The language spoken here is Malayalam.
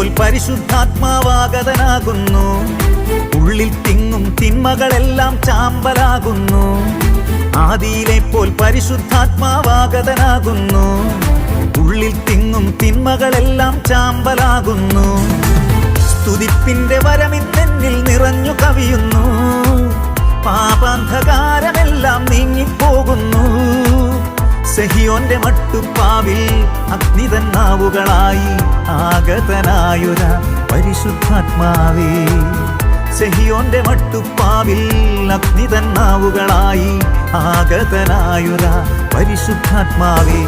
പോൽ പരിശുദ്ധാത്മാവാഗതനാകുന്നു. ഉള്ളിൽ തിങ്ങും തിന്മകളെല്ലാം ചാമ്പലാകുന്നു. ആദിയിലെ പോൽ പരിശുദ്ധാത്മാവാഗതനാകുന്നു. ഉള്ളിൽ തിങ്ങും തിന്മകളെല്ലാം ചാമ്പലാകുന്നു. സ്തുതിപ്പിന്റെ വരമിന്നെന്നിൽ നിറഞ്ഞു കവിയുന്നു. സഹിയോന്റെ മട്ടുപ്പാവിൽ അഗ്നിതന്നാവുകളായി ആഗതനായൊര പരിശുദ്ധാത്മാവേ. സഹിയോന്റെ മട്ടുപ്പാവിൽ അഗ്നിതന്നാവുകളായി ആഗതനായൊര പരിശുദ്ധാത്മാവേ.